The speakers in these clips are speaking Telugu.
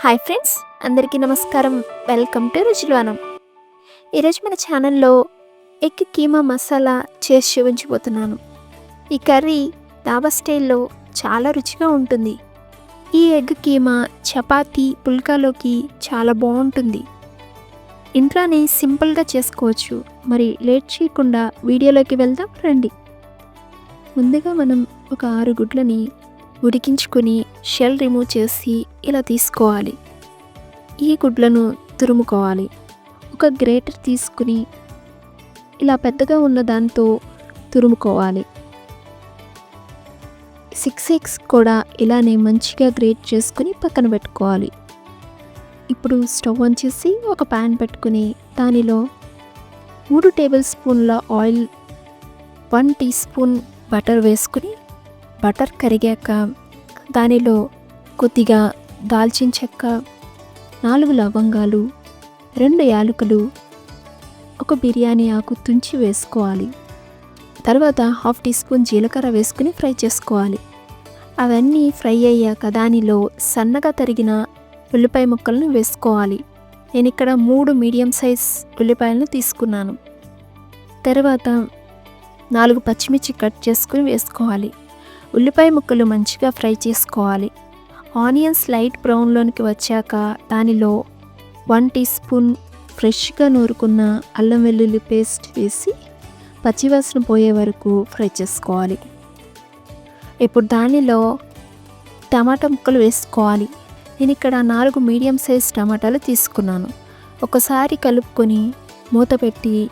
హాయ్ ఫ్రెండ్స్ అందరికీ నమస్కారం. వెల్కమ్ టు రుచిలోనం ఈరోజు మన ఛానల్లో ఎగ్ కీమా మసాలా చేసి చూపించబోతున్నాను ఈ కర్రీ దాబా స్టైల్లో చాలా రుచిగా ఉంటుంది. ఈ ఎగ్ కీమా చపాతీ పుల్కాలోకి చాలా బాగుంటుంది. ఇంట్లోనే సింపుల్గా చేసుకోవచ్చు. మరి లేట్ చేయకుండా వీడియోలోకి వెళ్దాం రండి. ముందుగా మనం ఒక ఆరు గుడ్లని ఉడికించుకొని షెల్ రిమూవ్ చేసి ఇలా తీసుకోవాలి. ఈ గుడ్లను తురుముకోవాలి. ఒక గ్రేటర్ తీసుకుని ఇలా పెద్దగా ఉన్న దాంతో తురుముకోవాలి. సిక్స్ ఎగ్స్ కూడా ఇలానే మంచిగా గ్రేట్ చేసుకుని పక్కన పెట్టుకోవాలి. ఇప్పుడు స్టవ్ ఆన్ చేసి ఒక ప్యాన్ పెట్టుకుని దానిలో మూడు టేబుల్ స్పూన్ల oil one teaspoon butter వేసుకుని బటర్ కరిగాక దానిలో కొద్దిగా దాల్చిన చెక్క నాలుగు లవంగాలు రెండు యాలకులు ఒక బిర్యానీ ఆకు తుంచి వేసుకోవాలి. తర్వాత హాఫ్ టీ స్పూన్ జీలకర్ర వేసుకుని ఫ్రై చేసుకోవాలి. అవన్నీ ఫ్రై అయ్యాక దానిలో సన్నగా తరిగిన ఉల్లిపాయ ముక్కలను వేసుకోవాలి. నేను ఇక్కడ మూడు మీడియం సైజ్ ఉల్లిపాయలను తీసుకున్నాను. తర్వాత నాలుగు పచ్చిమిర్చి కట్ చేసుకుని వేసుకోవాలి. ఉల్లిపాయ ముక్కలు మంచిగా ఫ్రై చేసుకోవాలి. ఆనియన్స్ లైట్ బ్రౌన్లోనికి వచ్చాక దానిలో వన్ టీ స్పూన్ ఫ్రెష్గా నూరుకున్న అల్లం వెల్లుల్లి పేస్ట్ వేసి పచ్చివాసన పోయే వరకు ఫ్రై చేసుకోవాలి. ఇప్పుడు దానిలో టమాటా ముక్కలు వేసుకోవాలి. నేను ఇక్కడ నాలుగు మీడియం సైజ్ టమాటాలు తీసుకున్నాను. ఒకసారి కలుపుకొని మూత పెట్టి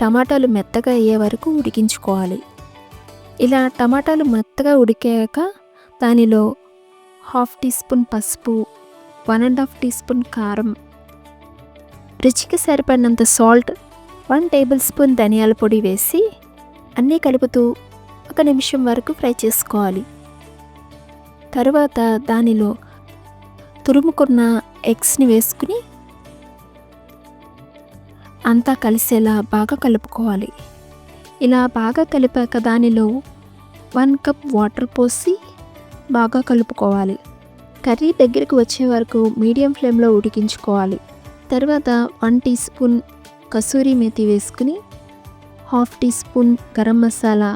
టమాటాలు మెత్తగా అయ్యే వరకు ఉడికించుకోవాలి. ఇలా టమాటాలు మెత్తగా ఉడికాక దానిలో హాఫ్ టీ స్పూన్ పసుపు one and half teaspoon కారం రుచికి సరిపడినంత సాల్ట్ వన్ టేబుల్ స్పూన్ ధనియాల పొడి వేసి అన్నీ కలుపుతూ ఒక నిమిషం వరకు ఫ్రై చేసుకోవాలి. తరువాత దానిలో తురుముకున్న ఎగ్స్ని వేసుకుని అంతా కలిసేలా బాగా కలుపుకోవాలి. ఇలా బాగా కలిపాక దానిలో వన్ కప్ వాటర్ పోసి బాగా కలుపుకోవాలి. కర్రీ దగ్గరికి వచ్చే వరకు మీడియం ఫ్లేమ్లో ఉడికించుకోవాలి. తర్వాత one teaspoon kasuri methi వేసుకుని half teaspoon garam masala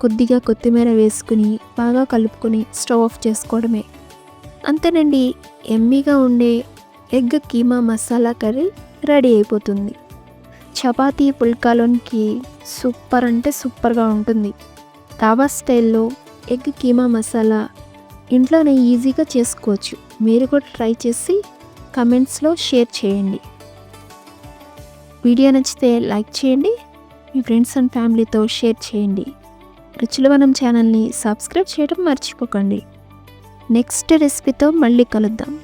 కొద్దిగా కొత్తిమీర వేసుకుని బాగా కలుపుకొని స్టవ్ ఆఫ్ చేసుకోవడమే. అంతేనండి ఎమ్మీగా ఉండే egg keema masala curry ready అయిపోతుంది. చపాతీ పుల్కాలోనికి సూపర్ అంటే సూపర్గా ఉంటుంది. దాబా స్టైల్లో ఎగ్ కీమా మసాలా ఇంట్లోనే ఈజీగా చేసుకోవచ్చు. మీరు కూడా ట్రై చేసి కమెంట్స్లో షేర్ చేయండి. వీడియో నచ్చితే లైక్ చేయండి. మీ ఫ్రెండ్స్ అండ్ ఫ్యామిలీతో షేర్ చేయండి. రుచులవనం ఛానల్ని సబ్స్క్రైబ్ చేయడం మర్చిపోకండి. నెక్స్ట్ రెసిపీతో మళ్ళీ కలుద్దాం.